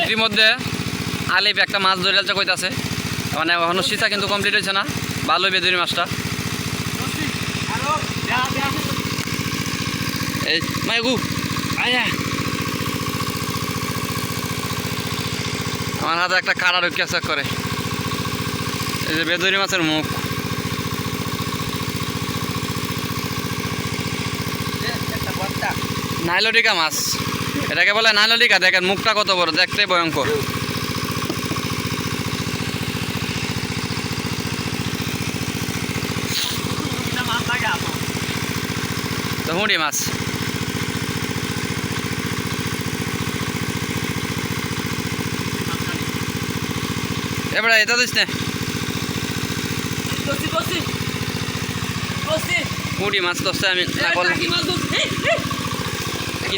ইতিমধ্যে আলিফ একটা মাছ ধরে আছে কইতাছে। মানে এখনও সীতা কিন্তু কমপ্লিট হয়েছে না। ভালো বেদুরি মাছটা। এই মাইগু আয়া আমার হাতে একটা কাড়া ঢুকে চেক করে। এই যে বেদুরি মাছের মুখ। নাইলটিকা মাছ। এটাকে বলে নাইলটিকা দেখেন মুখটা কত বড় দেখতে ভয়ঙ্কর। হুঁড়ি মাছ। এবারে এটা দিস না। হুঁড়ি মাছ তো আমি না করলাম। কি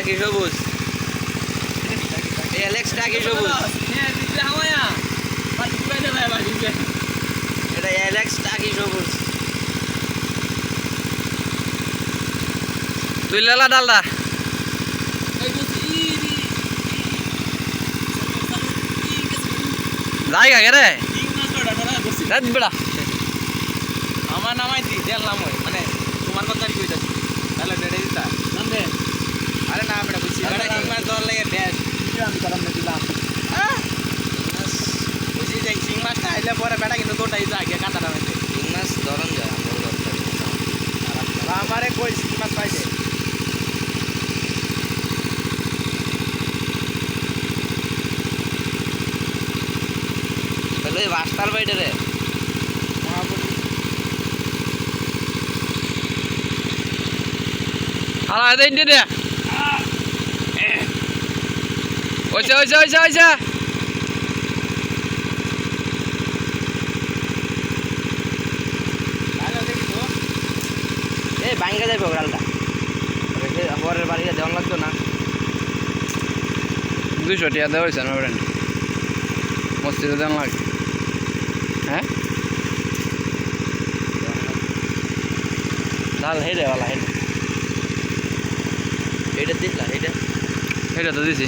টাকি সবুজ। অ্যালেক্স টাকি সবুজ। এটা অ্যালেক্স টাকি সবুজ। তুই লেলা ডালদা জায়গা রে? বেড়া। আমার নামাই দি দেখলাম ওই মানে তোমার কথা কি কইতাছি তাহলে বেড়ে দিতা আরে না বেড়া বুঝছি বেড়া কি মাছ ধর লাগে বেশ আমি করাম না দিলাম বুঝি যাই চিং মাছটা আইলে পরে বেড়া কিন্তু তোটাই যা গিয়ে কাঁটাটা মেতে মাছ ধরন যায় আমার দরকার আমারে কই চিং মাছ পাইছে। তাহলে বাস্তার বাইরে রে। হালা দেন দে দে। ওইসা ওইসা ওইসা ওইসা তাহলে দেখি তো এই ভাঙ্গা যাবে ওরালটা। রেখে পরের বাড়িতে দেওয়ান লাগতো না। দুশো টিয়া দেওয়া হয়েছে না ফ্রেন্ড মসজিদে দেওয়ান লাগে? হ্যাঁ? ডাল হেডে ওলা হেডে এটা দেখলা এটা হেডে তো দিছি।